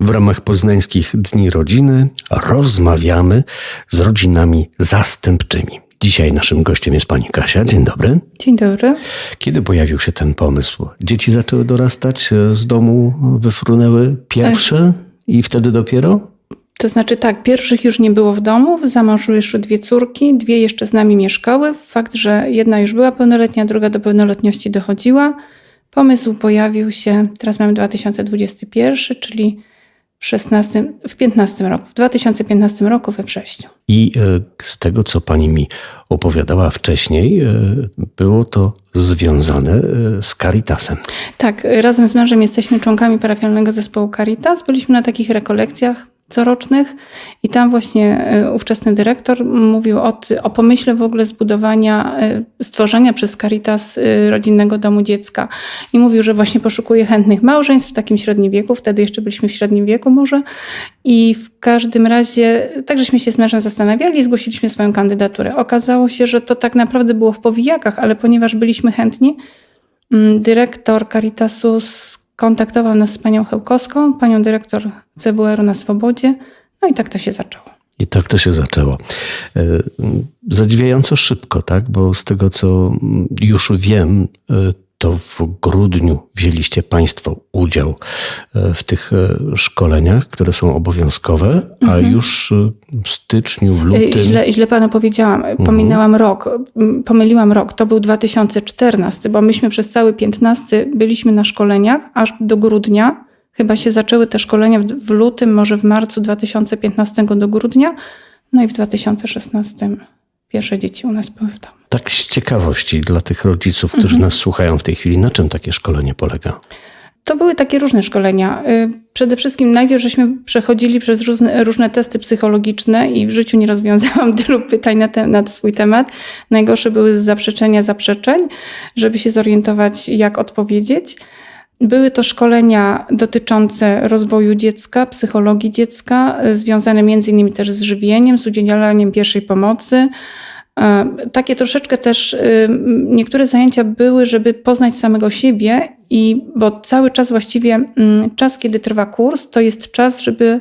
W ramach poznańskich Dni Rodziny rozmawiamy z rodzinami zastępczymi. Dzisiaj naszym gościem jest pani Kasia. Dzień dobry. Dzień dobry. Kiedy pojawił się ten pomysł? Dzieci zaczęły dorastać, z domu wyfrunęły pierwsze i wtedy dopiero? To znaczy tak, pierwszych już nie było w domu, za mąż wyszły dwie córki, dwie jeszcze z nami mieszkały. Fakt, że jedna już była pełnoletnia, druga do pełnoletności dochodziła. Pomysł pojawił się, teraz mamy 2021, czyli w 16, w 15 roku, w 2015 roku we wrześniu. I e, z tego, co pani mi opowiadała wcześniej, e, było to związane e, z Caritasem. Tak, razem z mężem jesteśmy członkami parafialnego zespołu Caritas. Byliśmy na takich rekolekcjach corocznych i tam właśnie e, ówczesny dyrektor mówił o, o pomyśle w ogóle zbudowania, e, stworzenia przez Caritas e, rodzinnego domu dziecka. I mówił, że właśnie poszukuje chętnych małżeństw w takim średnim wieku, wtedy jeszcze byliśmy w średnim wieku może. I w każdym razie, tak żeśmy się z mężem zastanawiali i zgłosiliśmy swoją kandydaturę. Okazało się, że to tak naprawdę było w powijakach, ale ponieważ byliśmy chętni, mm, dyrektor Caritasu kontaktował nas z panią Chełkowską, panią dyrektor CWR na Swobodzie. No i tak to się zaczęło. I tak to się zaczęło. E, zadziwiająco szybko, tak? Bo z tego, co już wiem, e, to w grudniu wzięliście Państwo udział e, w tych e, szkoleniach, które są obowiązkowe, a mhm. już e, w styczniu, w lutym. Źle, źle panu powiedziałam, mhm. pominęłam rok, pomyliłam rok. To był 2014, bo myśmy przez cały 15 byliśmy na szkoleniach aż do grudnia. Chyba się zaczęły te szkolenia w lutym, może w marcu 2015 do grudnia, no i w 2016 pierwsze dzieci u nas były w domu. Tak z ciekawości dla tych rodziców, którzy mhm. nas słuchają w tej chwili, na czym takie szkolenie polega? To były takie różne szkolenia. Y, przede wszystkim najpierw żeśmy przechodzili przez różne, różne testy psychologiczne i w życiu nie rozwiązałam tylu pytań na, te, na swój temat. Najgorsze były z zaprzeczenia zaprzeczeń, żeby się zorientować, jak odpowiedzieć. Były to szkolenia dotyczące rozwoju dziecka, psychologii dziecka, y, związane między innymi też z żywieniem, z udzielaniem pierwszej pomocy. Y, takie troszeczkę też y, niektóre zajęcia były, żeby poznać samego siebie i bo cały czas właściwie mm, czas, kiedy trwa kurs, to jest czas, żeby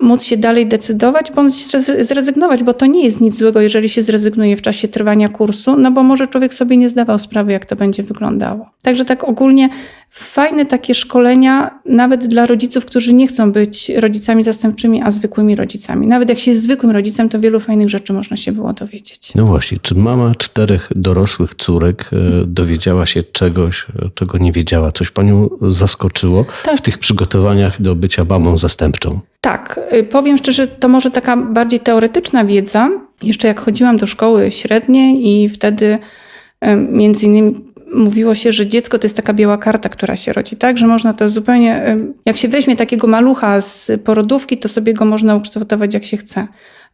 móc się dalej decydować, bądź zrezygnować, bo to nie jest nic złego, jeżeli się zrezygnuje w czasie trwania kursu, no bo może człowiek sobie nie zdawał sprawy, jak to będzie wyglądało. Także tak ogólnie fajne takie szkolenia, nawet dla rodziców, którzy nie chcą być rodzicami zastępczymi, a zwykłymi rodzicami. Nawet jak się jest zwykłym rodzicem, to wielu fajnych rzeczy można się było dowiedzieć. No właśnie, czy mama czterech dorosłych córek e, dowiedziała się czegoś, czego nie wiedziała? Coś panią zaskoczyło tak. w tych przygotowaniach do bycia mamą zastępczą? Tak, y, powiem szczerze, to może taka bardziej teoretyczna wiedza. Jeszcze jak chodziłam do szkoły średniej i wtedy między innymi mówiło się, że dziecko to jest taka biała karta, która się rodzi, tak? Że można to zupełnie, jak się weźmie takiego malucha z porodówki, to sobie go można ukształtować jak się chce.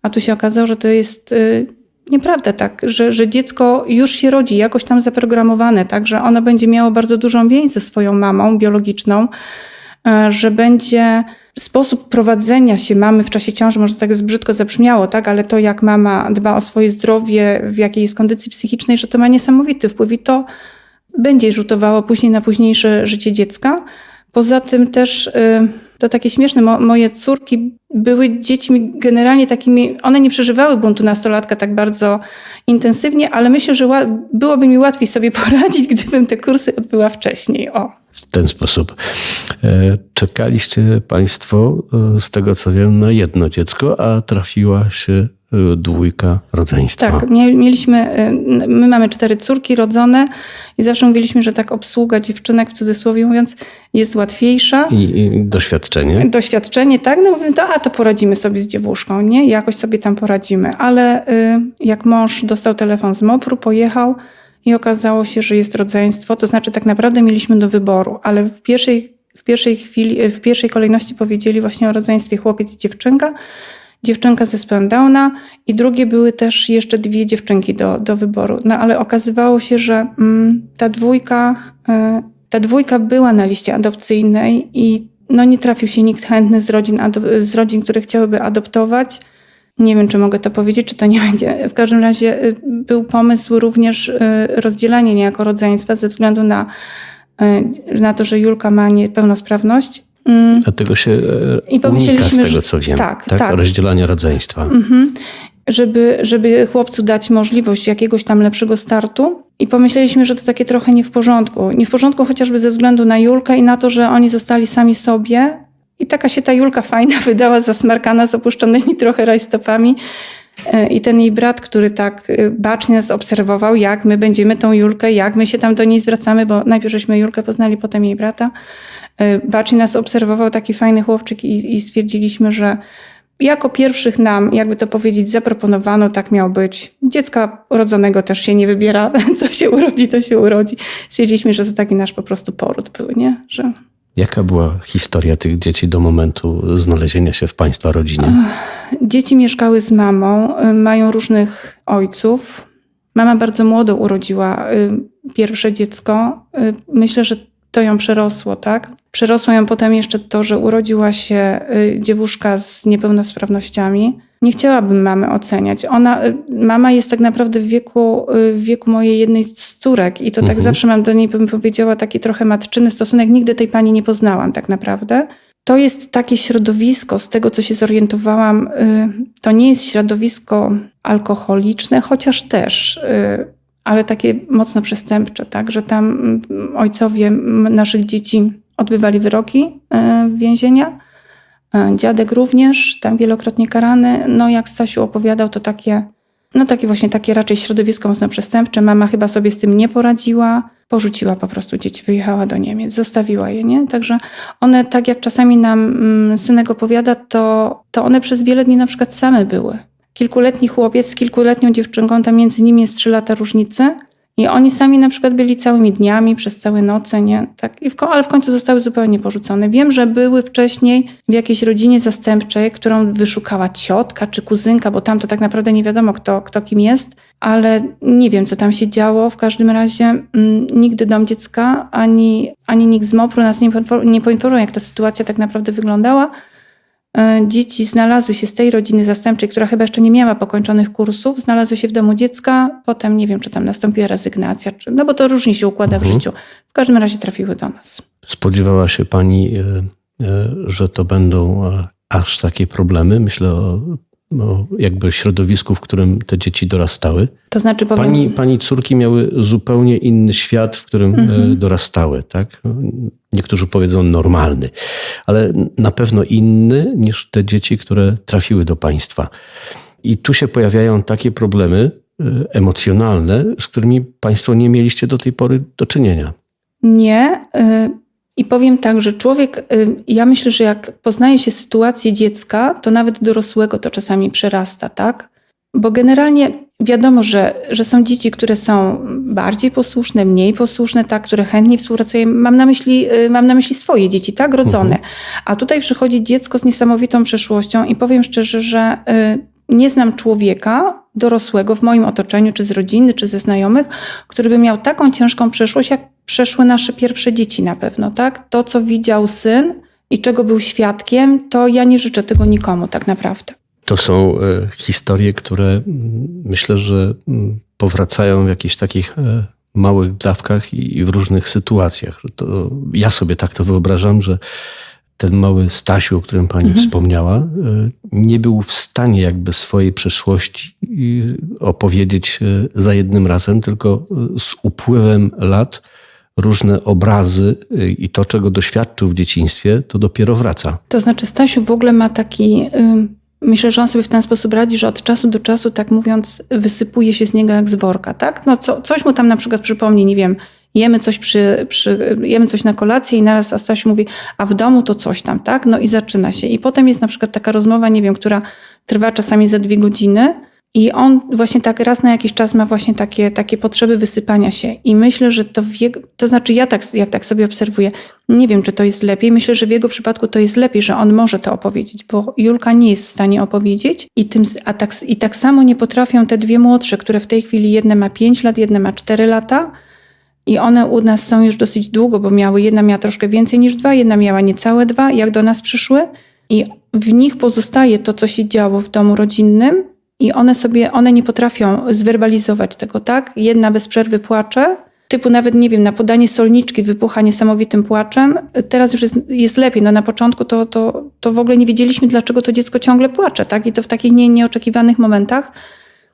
A tu się okazało, że to jest y, nieprawda tak, że, że dziecko już się rodzi, jakoś tam zaprogramowane, tak? Że ono będzie miało bardzo dużą więź ze swoją mamą biologiczną, że będzie sposób prowadzenia się mamy w czasie ciąży, może tak brzydko zabrzmiało, tak, ale to jak mama dba o swoje zdrowie, w jakiej jest kondycji psychicznej, że to ma niesamowity wpływ i to będzie rzutowało później na późniejsze życie dziecka. Poza tym też y, to takie śmieszne, moje córki były dziećmi generalnie takimi, one nie przeżywały buntu nastolatka tak bardzo intensywnie, ale myślę, że byłoby mi łatwiej sobie poradzić, gdybym te kursy odbyła wcześniej. O. W ten sposób. E, czekaliście Państwo, e, z tego co wiem, na jedno dziecko, a trafiła się Y, dwójka rodzeństwa. Tak, mieliśmy, my mamy cztery córki rodzone i zawsze mówiliśmy, że tak obsługa dziewczynek w cudzysłowie mówiąc jest łatwiejsza. I, i doświadczenie. Doświadczenie, tak, no mówimy to, a to poradzimy sobie z dziewuszką, nie? Jakoś sobie tam poradzimy. Ale y, jak mąż dostał telefon z MOPR-u, pojechał i okazało się, że jest rodzeństwo, to znaczy tak naprawdę mieliśmy do wyboru, ale w pierwszej, w pierwszej chwili, w pierwszej kolejności powiedzieli właśnie o rodzeństwie chłopiec i dziewczynka, dziewczynka ze zespołem Downa i drugie były też jeszcze dwie dziewczynki do, do wyboru. No ale okazywało się, że mm, ta dwójka, y, ta dwójka była na liście adopcyjnej i no nie trafił się nikt chętny z rodzin, z rodzin, które chciałyby adoptować. Nie wiem, czy mogę to powiedzieć, czy to nie będzie. W każdym razie y, był pomysł również y, rozdzielania niejako rodzeństwa ze względu na, na to, że Julka ma niepełnosprawność Mm, Dlatego się e, I unika z pomyśleliśmy, tego, co wiem. tak, tak. Rozdzielania rodzeństwa. Mhm. Żeby, żeby chłopcu dać możliwość jakiegoś tam lepszego startu. I pomyśleliśmy, że to takie trochę nie w porządku. Nie w porządku chociażby ze względu na Julkę i na to, że oni zostali sami sobie. I taka się ta Julka fajna wydała, zasmarkana, z opuszczonymi trochę rajstopami. E, I ten jej brat, który tak e, bacznie nas obserwował, jak my będziemy tą Julkę, jak my się tam do niej zwracamy, bo najpierw żeśmy Julkę poznali, potem jej brata. E, Bacznie nas obserwował taki fajny chłopczyk i, i stwierdziliśmy, że jako pierwszych nam, jakby to powiedzieć, zaproponowano, tak miał być. Dziecka urodzonego też się nie wybiera, co się urodzi, to się urodzi. Stwierdziliśmy, że to taki nasz po prostu poród był, nie? Że Jaka była historia tych dzieci do momentu znalezienia się w Państwa rodzinie? dzieci mieszkały z mamą, y, mają różnych ojców. Mama bardzo młodo urodziła y, pierwsze dziecko. Y, Myślę, że to ją przerosło, tak? Przerosło ją potem jeszcze to, że urodziła się dziewuszka z niepełnosprawnościami. Nie chciałabym mamy oceniać. Ona, y, mama jest tak naprawdę w wieku, y, w wieku mojej jednej z córek i to tak Mhm. zawsze mam do niej, bym powiedziała, taki trochę matczyny stosunek. Nigdy tej pani nie poznałam tak naprawdę. To jest takie środowisko, z tego co się zorientowałam, y, to nie jest środowisko alkoholiczne, chociaż też, ale takie mocno przestępcze, tak, że tam mm, ojcowie naszych dzieci odbywali wyroki y, więzienia. Y, Dziadek również, tam wielokrotnie karany. No jak Stasiu opowiadał, to takie, no takie właśnie takie raczej środowisko mocno przestępcze. Mama chyba sobie z tym nie poradziła. Porzuciła po prostu dzieci, wyjechała do Niemiec, zostawiła je, nie? Także one, tak jak czasami nam mm, synek opowiada, to, to one przez wiele dni na przykład same były. Kilkuletni chłopiec z kilkuletnią dziewczynką, tam między nimi jest trzy lata różnicy. I oni sami na przykład byli całymi dniami, przez całe noce, nie? Tak, i w, ale w końcu zostały zupełnie porzucone. Wiem, że były wcześniej w jakiejś rodzinie zastępczej, którą wyszukała ciotka czy kuzynka, bo tam to tak naprawdę nie wiadomo, kto, kto kim jest, ale nie wiem, co tam się działo. W każdym razie mm, nigdy dom dziecka, ani, ani nikt z MOPR-u nas nie, poinfor- nie poinformował, jak ta sytuacja tak naprawdę wyglądała. E, Dzieci znalazły się z tej rodziny zastępczej, która chyba jeszcze nie miała pokończonych kursów, znalazły się w domu dziecka, potem nie wiem, czy tam nastąpiła rezygnacja, czy, no bo to różnie się układa w Mhm. życiu. W każdym razie trafiły do nas. Spodziewała się Pani, e, e, że to będą aż takie problemy? Myślę o, o jakby środowisku, w którym te dzieci dorastały. To znaczy powiem, Pani, pani córki miały zupełnie inny świat, w którym e, Mhm. dorastały, tak? Niektórzy powiedzą normalny, ale na pewno inny niż te dzieci, które trafiły do państwa. I tu się pojawiają takie problemy e, emocjonalne, z którymi państwo nie mieliście do tej pory do czynienia. Nie. I powiem tak, że człowiek, y, ja myślę, że jak poznaje się sytuację dziecka, to nawet dorosłego to czasami przerasta, tak? Bo generalnie wiadomo, że, że są dzieci, które są bardziej posłuszne, mniej posłuszne, tak, które chętnie współpracują. Mam na myśli, y, mam na myśli swoje dzieci, tak, rodzone. A tutaj przychodzi dziecko z niesamowitą przeszłością i powiem szczerze, że y, nie znam człowieka dorosłego w moim otoczeniu, czy z rodziny, czy ze znajomych, który by miał taką ciężką przeszłość, jak przeszły nasze pierwsze dzieci na pewno, tak? To, co widział syn i czego był świadkiem, to ja nie życzę tego nikomu tak naprawdę. To są e, historie, które myślę, że powracają w jakichś takich e, małych dawkach i w różnych sytuacjach. To, ja sobie tak to wyobrażam, że ten mały Stasiu, o którym pani Mhm. wspomniała, e, nie był w stanie jakby swojej przeszłości i opowiedzieć e, za jednym razem, tylko e, z upływem lat różne obrazy e, i to, czego doświadczył w dzieciństwie, to dopiero wraca. To znaczy, Stasiu w ogóle ma taki. ym, Myślę, że on sobie w ten sposób radzi, że od czasu do czasu, tak mówiąc, wysypuje się z niego jak z worka, tak? No co, coś mu tam na przykład przypomni, nie wiem, jemy coś przy, przy, jemy coś na kolację i naraz a Stasiu mówi, a w domu to coś tam, tak? No i zaczyna się. I potem jest na przykład taka rozmowa, nie wiem, która trwa czasami za dwie godziny i on właśnie tak raz na jakiś czas ma właśnie takie, takie potrzeby wysypania się. I myślę, że to w jego, to znaczy ja tak, jak tak sobie obserwuję, nie wiem, czy to jest lepiej. Myślę, że w jego przypadku to jest lepiej, że on może to opowiedzieć, bo Julka nie jest w stanie opowiedzieć i, tym, a tak, i tak samo nie potrafią te dwie młodsze, które w tej chwili jedne ma 5 lat, jedna ma 4 lata i one u nas są już dosyć długo, bo miały, jedna miała troszkę więcej niż dwa, jedna miała niecałe dwa, jak do nas przyszły i w nich pozostaje to, co się działo w domu rodzinnym i one sobie, one nie potrafią zwerbalizować tego, tak? Jedna bez przerwy płacze, typu nawet, nie wiem, na podanie solniczki wybucha niesamowitym płaczem. Teraz już jest, jest lepiej. No na początku to, to, to w ogóle nie wiedzieliśmy, dlaczego to dziecko ciągle płacze, tak? I to w takich nie, nieoczekiwanych momentach.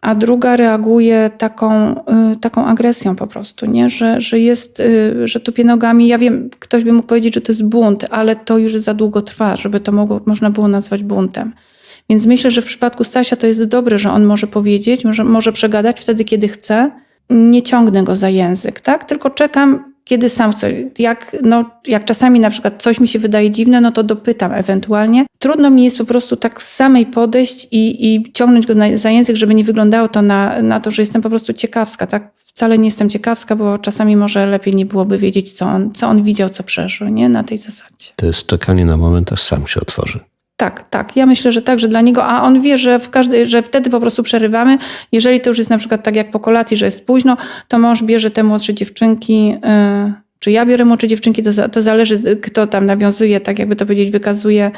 A druga reaguje taką, y, taką agresją po prostu, nie? Że, że jest, y, że tupie nogami. Ja wiem, ktoś by mógł powiedzieć, że to jest bunt, ale to już za długo trwa, żeby to mogło, można było nazwać buntem. Więc myślę, że w przypadku Stasia to jest dobre, że on może powiedzieć, może, może przegadać wtedy, kiedy chce. Nie ciągnę go za język, tak? Tylko czekam, kiedy sam coś. Jak, no, jak czasami na przykład coś mi się wydaje dziwne, no to dopytam ewentualnie. Trudno mi jest po prostu tak samej podejść i, i ciągnąć go za język, żeby nie wyglądało to na, na to, że jestem po prostu ciekawska, tak? Wcale nie jestem ciekawska, bo czasami może lepiej nie byłoby wiedzieć, co on, co on widział, co przeżył, nie? Na tej zasadzie. To jest czekanie na moment, aż sam się otworzy. Tak, tak. Ja myślę, że tak, że dla niego, a on wie, że w każdej, że wtedy po prostu przerywamy. Jeżeli to już jest na przykład tak jak po kolacji, że jest późno, to mąż bierze te młodsze dziewczynki, yy, czy ja biorę młodsze dziewczynki, to, to zależy, kto tam nawiązuje, tak jakby to powiedzieć, wykazuje,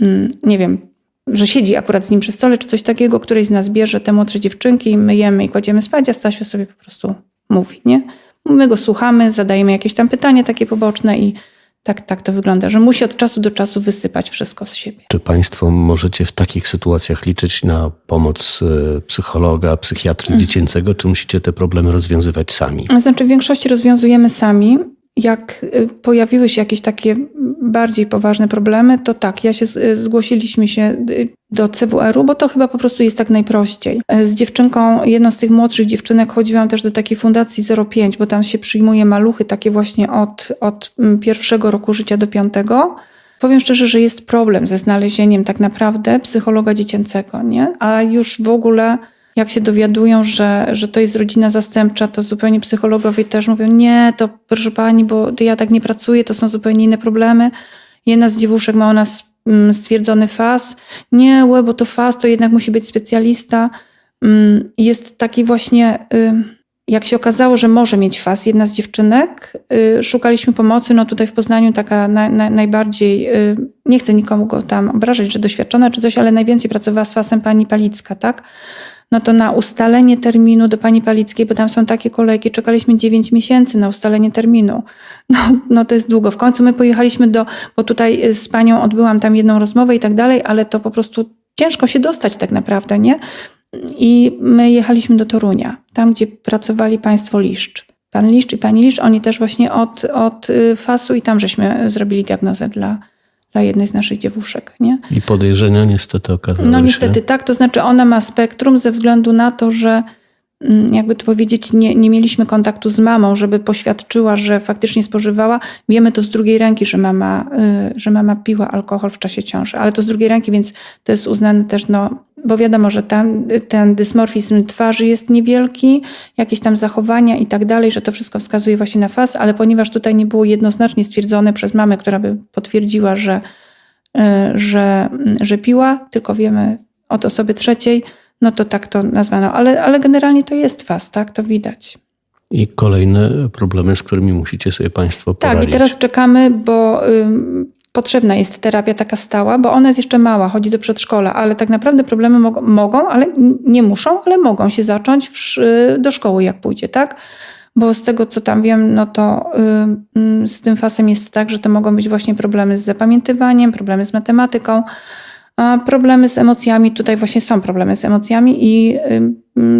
yy, nie wiem, że siedzi akurat z nim przy stole, czy coś takiego, któryś z nas bierze te młodsze dziewczynki, myjemy i kładziemy spać, a Stasiu sobie po prostu mówi, nie? My go słuchamy, zadajemy jakieś tam pytanie takie poboczne i tak, tak to wygląda, że musi od czasu do czasu wysypać wszystko z siebie. Czy Państwo możecie w takich sytuacjach liczyć na pomoc e, psychologa, psychiatry Mhm. dziecięcego, czy musicie te problemy rozwiązywać sami? Znaczy, w większości rozwiązujemy sami. Jak y, pojawiły się jakieś takie bardziej poważne problemy, to tak, ja się z- zgłosiliśmy się y, do CWR-u, bo to chyba po prostu jest tak najprościej. Y, Z dziewczynką, jedną z tych młodszych dziewczynek chodziłam też do takiej fundacji 05, bo tam się przyjmuje maluchy takie właśnie od, od mm, pierwszego roku życia do piątego. Powiem szczerze, że jest problem ze znalezieniem tak naprawdę psychologa dziecięcego, nie? A już w ogóle jak się dowiadują, że, że to jest rodzina zastępcza, to zupełnie psychologowie też mówią, nie, to proszę pani, bo ja tak nie pracuję, to są zupełnie inne problemy. Jedna z dziewuszek ma u nas mm, stwierdzony FAS. Nie, łe, bo to FAS to jednak musi być specjalista. Mm, Jest taki właśnie, y, jak się okazało, że może mieć FAS jedna z dziewczynek, y, szukaliśmy pomocy, no tutaj w Poznaniu taka na, na, najbardziej, y, nie chcę nikomu go tam obrażać, że doświadczona czy coś, ale najwięcej pracowała z FAS-em pani Palicka, tak? No to na ustalenie terminu do pani Palickiej, bo tam są takie kolejki, czekaliśmy 9 miesięcy na ustalenie terminu. No, no to jest długo. W końcu my pojechaliśmy do, bo tutaj z panią odbyłam tam jedną rozmowę i tak dalej, ale to po prostu ciężko się dostać tak naprawdę, nie? I my jechaliśmy do Torunia, tam gdzie pracowali państwo Liszcz. Pan Liszcz i pani Liszcz, oni też właśnie od, od y, FAS-u i tam żeśmy zrobili diagnozę dla, dla jednej z naszych dziewuszek, nie? I podejrzenia niestety okazały No się... niestety tak, to znaczy ona ma spektrum ze względu na to, że jakby to powiedzieć, nie, nie mieliśmy kontaktu z mamą, żeby poświadczyła, że faktycznie spożywała. Wiemy to z drugiej ręki, że mama, y, że mama piła alkohol w czasie ciąży, ale to z drugiej ręki, więc to jest uznane też, no, bo wiadomo, że ten, ten dysmorfizm twarzy jest niewielki, jakieś tam zachowania i tak dalej, że to wszystko wskazuje właśnie na faz, ale ponieważ tutaj nie było jednoznacznie stwierdzone przez mamę, która by potwierdziła, że, y, że, że piła, tylko wiemy od osoby trzeciej, no to tak to nazwano. Ale, ale generalnie to jest faz, tak? To widać. I kolejne problemy, z którymi musicie sobie Państwo poradzić. Tak, i teraz czekamy, bo ym, potrzebna jest terapia taka stała, bo ona jest jeszcze mała, chodzi do przedszkola, ale tak naprawdę problemy mog- mogą, ale nie muszą, ale mogą się zacząć w, sz- do szkoły, jak pójdzie, tak? Bo z tego, co tam wiem, no to ym, ym, z tym fasem jest tak, że to mogą być właśnie problemy z zapamiętywaniem, problemy z matematyką, a problemy z emocjami. Tutaj właśnie są problemy z emocjami i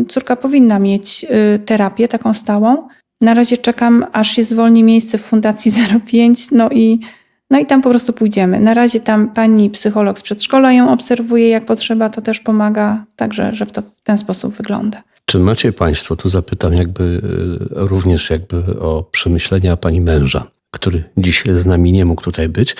córka powinna mieć y, terapię taką stałą. Na razie czekam, aż się zwolni miejsce w Fundacji 05, no i, no i tam po prostu pójdziemy. Na razie tam pani psycholog z przedszkola ją obserwuje, jak potrzeba, to też pomaga, także że to, w ten sposób wygląda. Czy macie Państwo, tu zapytam jakby e, również jakby o przemyślenia Pani męża, który dziś z nami nie mógł tutaj być.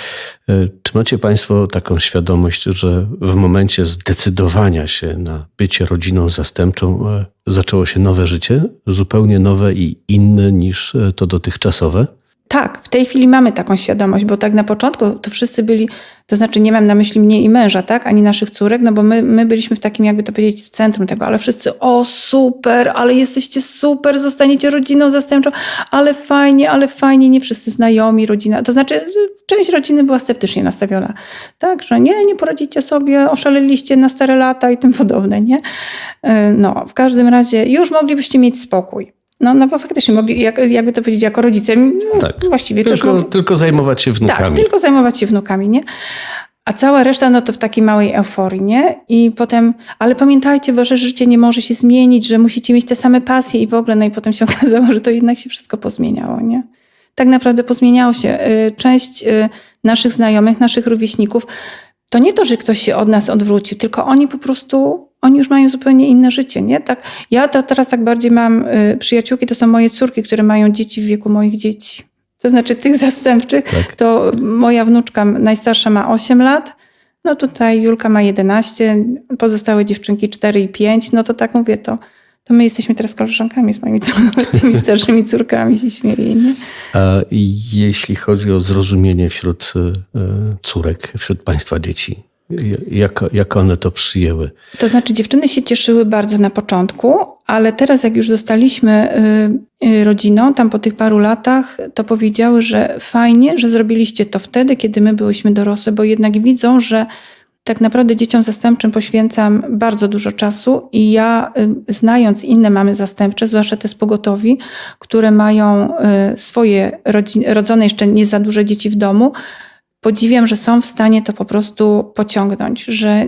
E, Czy macie Państwo taką świadomość, że w momencie zdecydowania się na bycie rodziną zastępczą e, zaczęło się nowe życie, zupełnie nowe i inne niż e, to dotychczasowe? Tak, w tej chwili mamy taką świadomość, bo tak na początku to wszyscy byli, to znaczy nie mam na myśli mnie i męża, tak, ani naszych córek, no bo my, my byliśmy w takim, jakby to powiedzieć, w centrum tego, ale wszyscy, o super, ale jesteście super, zostaniecie rodziną zastępczą, ale fajnie, ale fajnie, nie wszyscy znajomi, rodzina, to znaczy część rodziny była sceptycznie nastawiona, tak, że nie, nie poradzicie sobie, oszaleliście na stare lata i tym podobne, nie? Yy, No, w każdym razie już moglibyście mieć spokój. No, no bo faktycznie mogli, jak, jakby to powiedzieć, jako rodzice, no, Tak. właściwie też Tylko, mogli... tylko zajmować się wnukami. Tak, tylko zajmować się wnukami, nie? A cała reszta, no to w takiej małej euforii, nie? I potem, ale pamiętajcie, wasze życie nie może się zmienić, że musicie mieć te same pasje i w ogóle, no i potem się okazało, że to jednak się wszystko pozmieniało, nie? Tak naprawdę pozmieniało się. Y, Część y, naszych znajomych, naszych rówieśników, to nie to, że ktoś się od nas odwrócił, tylko oni po prostu, oni już mają zupełnie inne życie, nie? Tak, ja to teraz tak bardziej mam, y, przyjaciółki to są moje córki, które mają dzieci w wieku moich dzieci. To znaczy tych zastępczych, Tak. to moja wnuczka najstarsza ma 8 lat, no tutaj Julka ma 11, pozostałe dziewczynki 4 i 5, no to tak mówię, to, to my jesteśmy teraz koleżankami z moimi tymi starszymi córkami, się śmieję, nie? A jeśli chodzi o zrozumienie wśród y, y, córek, wśród państwa dzieci, jak, jak one to przyjęły? To znaczy, dziewczyny się cieszyły bardzo na początku, ale teraz, jak już zostaliśmy y, y, rodziną, tam po tych paru latach, to powiedziały, że fajnie, że zrobiliście to wtedy, kiedy my byłyśmy dorosłe, bo jednak widzą, że tak naprawdę dzieciom zastępczym poświęcam bardzo dużo czasu i ja, y, znając inne mamy zastępcze, zwłaszcza te z pogotowi, które mają swoje rodzone jeszcze nie za duże dzieci w domu, podziwiam, że są w stanie to po prostu pociągnąć, że,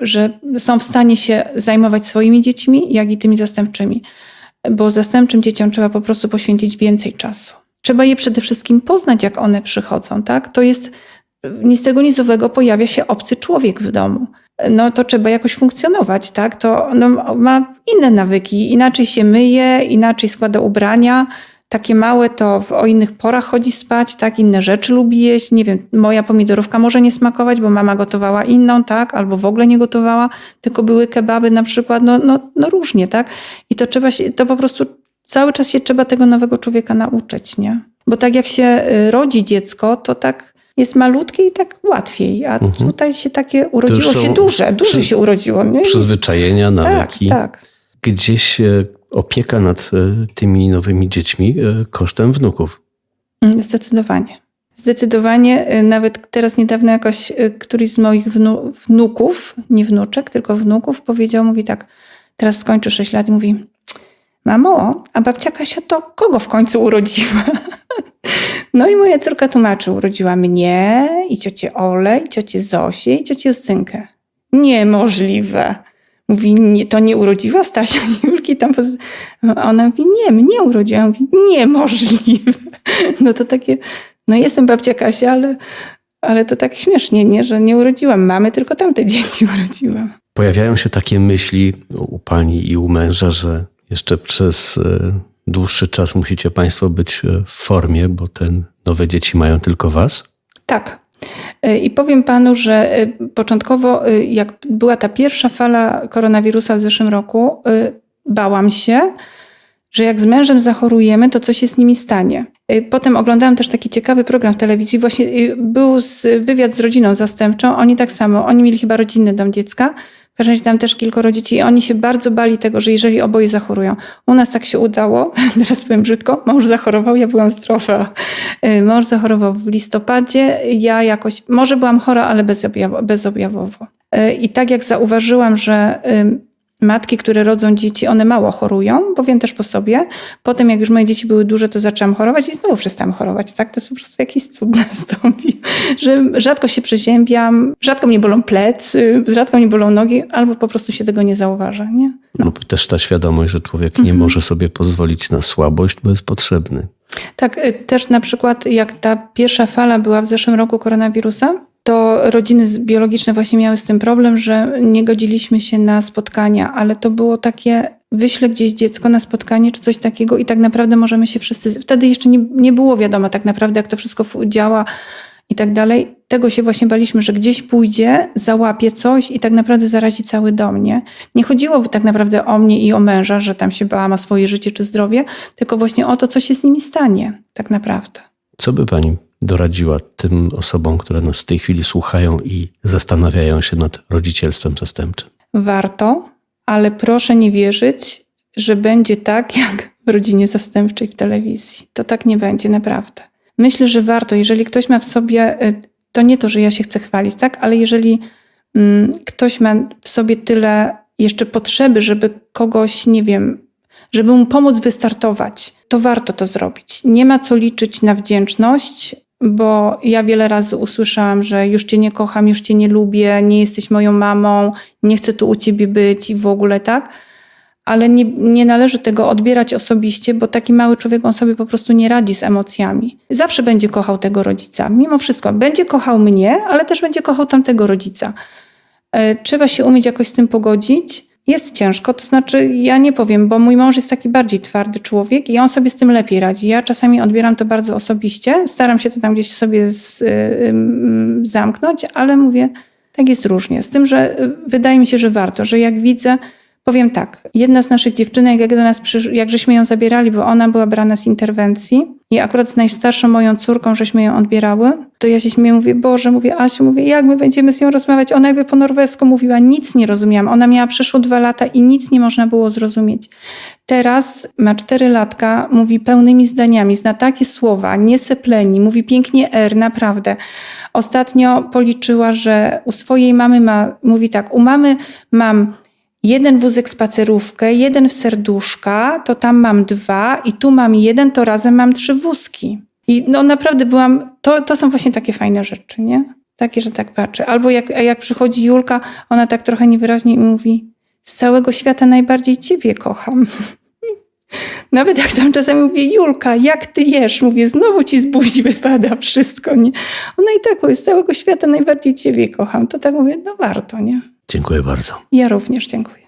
że są w stanie się zajmować swoimi dziećmi, jak i tymi zastępczymi. Bo zastępczym dzieciom trzeba po prostu poświęcić więcej czasu. Trzeba je przede wszystkim poznać, jak one przychodzą, tak? To jest ni z tego nizowego pojawia się obcy człowiek w domu. No to trzeba jakoś funkcjonować, tak? To no, ma inne nawyki, inaczej się myje, inaczej składa ubrania. Takie małe to w, o innych porach chodzi spać, tak? Inne rzeczy lubi jeść. Nie wiem, moja pomidorówka może nie smakować, bo mama gotowała inną, tak? Albo w ogóle nie gotowała, tylko były kebaby na przykład. No, no, no różnie, tak? I to trzeba się, to po prostu cały czas się trzeba tego nowego człowieka nauczyć, nie? Bo tak jak się y, rodzi dziecko, to tak jest malutkie i tak łatwiej, a Mhm. tutaj się takie urodziło się duże, duże przy- się urodziło, nie? Przyzwyczajenia, Tak, nawyki. tak. Gdzieś e, opieka nad e, tymi nowymi dziećmi e, kosztem wnuków. Zdecydowanie. Zdecydowanie. y, Nawet teraz niedawno jakoś któryś z moich wnu, wnuków, nie wnuczek, tylko wnuków powiedział, mówi tak, teraz skończy 6 lat i mówi, mamo, a babcia Kasia to kogo w końcu urodziła? No i moja córka tłumaczy, urodziła mnie i ciocię Ole, i ciocię Zosię, i ciocię Justynkę. Niemożliwe. Mówi, nie, to nie urodziła Stasia i Julki tam. poz- A ona mówi, nie, mnie urodziła. Mówi, niemożliwe. No to takie, no jestem babcia Kasia, ale, ale to tak śmiesznie, nie, że nie urodziłam mamy, tylko tamte dzieci urodziłam. Pojawiają się takie myśli u pani i u męża, że jeszcze przez e, dłuższy czas musicie państwo być e, w formie, bo te nowe dzieci mają tylko was. Tak. Y, I powiem panu, że początkowo, jak była ta pierwsza fala koronawirusa w zeszłym roku, bałam się, że jak z mężem zachorujemy, to co się z nimi stanie. Y, Potem oglądałam też taki ciekawy program w telewizji. Właśnie y, był z, wywiad z rodziną zastępczą. Oni tak samo, oni mieli chyba rodzinny dom dziecka. W każdym razie tam też kilkoro dzieci i oni się bardzo bali tego, że jeżeli oboje zachorują. U nas tak się udało, teraz powiem brzydko, mąż zachorował, ja byłam zdrowa. Y, Mąż zachorował w listopadzie, ja jakoś, może byłam chora, ale bezobjawo, bezobjawowo. Y, I tak jak zauważyłam, że matki, które rodzą dzieci, one mało chorują, bo wiem też po sobie. Potem jak już moje dzieci były duże, to zaczęłam chorować i znowu przestałam chorować, tak? To jest po prostu jakiś cud nastąpił, że rzadko się przeziębiam, rzadko mnie bolą plecy, rzadko mnie bolą nogi, albo po prostu się tego nie zauważa, nie? Lub też ta świadomość, że człowiek nie Mhm. może sobie pozwolić na słabość, bo jest potrzebny. Tak, y, też na przykład jak ta pierwsza fala była w zeszłym roku koronawirusa, to rodziny biologiczne właśnie miały z tym problem, że nie godziliśmy się na spotkania, ale to było takie, wyślę gdzieś dziecko na spotkanie czy coś takiego i tak naprawdę możemy się wszyscy, wtedy jeszcze nie, nie było wiadomo tak naprawdę, jak to wszystko działa i tak dalej. Tego się właśnie baliśmy, że gdzieś pójdzie, załapie coś i tak naprawdę zarazi cały dom, nie? Nie chodziło tak naprawdę o mnie i o męża, że tam się bałam o swoje życie czy zdrowie, tylko właśnie o to, co się z nimi stanie, tak naprawdę. Co by pani doradziła tym osobom, które nas w tej chwili słuchają i zastanawiają się nad rodzicielstwem zastępczym? Warto, ale proszę nie wierzyć, że będzie tak jak w rodzinie zastępczej w telewizji. To tak nie będzie, naprawdę. Myślę, że warto, jeżeli ktoś ma w sobie, y, to nie to, że ja się chcę chwalić, tak, ale jeżeli mm, ktoś ma w sobie tyle jeszcze potrzeby, żeby kogoś, nie wiem, żeby mu pomóc wystartować, to warto to zrobić. Nie ma co liczyć na wdzięczność, bo ja wiele razy usłyszałam, że już cię nie kocham, już cię nie lubię, nie jesteś moją mamą, nie chcę tu u ciebie być i w ogóle tak. Ale nie, nie należy tego odbierać osobiście, bo taki mały człowiek on sobie po prostu nie radzi z emocjami. Zawsze będzie kochał tego rodzica, mimo wszystko. Będzie kochał mnie, ale też będzie kochał tamtego rodzica. E, Trzeba się umieć jakoś z tym pogodzić. Jest ciężko, to znaczy ja nie powiem, bo mój mąż jest taki bardziej twardy człowiek i on sobie z tym lepiej radzi. Ja czasami odbieram to bardzo osobiście, staram się to tam gdzieś sobie z, y, ym, zamknąć, ale mówię, tak jest różnie. Z tym, że y, wydaje mi się, że warto, że jak widzę, powiem tak, jedna z naszych dziewczynek, jak do nas przysz- jak żeśmy ją zabierali, bo ona była brana z interwencji i akurat z najstarszą moją córką, żeśmy ją odbierały, to ja się śmieję, mówię, Boże, mówię, Asiu, mówię, jak my będziemy z nią rozmawiać? Ona jakby po norwesku mówiła, nic nie rozumiałam. Ona miała przeszło dwa lata i nic nie można było zrozumieć. Teraz ma cztery latka, mówi pełnymi zdaniami, zna takie słowa, nie sepleni, mówi pięknie R, naprawdę. Ostatnio policzyła, że u swojej mamy ma, mówi tak, u mamy mam jeden wózek spacerówkę, jeden w serduszka, to tam mam dwa i tu mam jeden, to razem mam trzy wózki. I no naprawdę byłam, to, to są właśnie takie fajne rzeczy, nie? Takie, że tak patrzę. Albo jak, jak przychodzi Julka, ona tak trochę niewyraźnie mi mówi, z całego świata najbardziej ciebie kocham. Nawet jak tam czasami mówię, Julka, jak ty jesz? Mówię, znowu ci z buzi wypada wszystko, nie? Ona i tak powie, z całego świata najbardziej ciebie kocham. To tak mówię, no warto, nie? Dziękuję bardzo. Ja również dziękuję.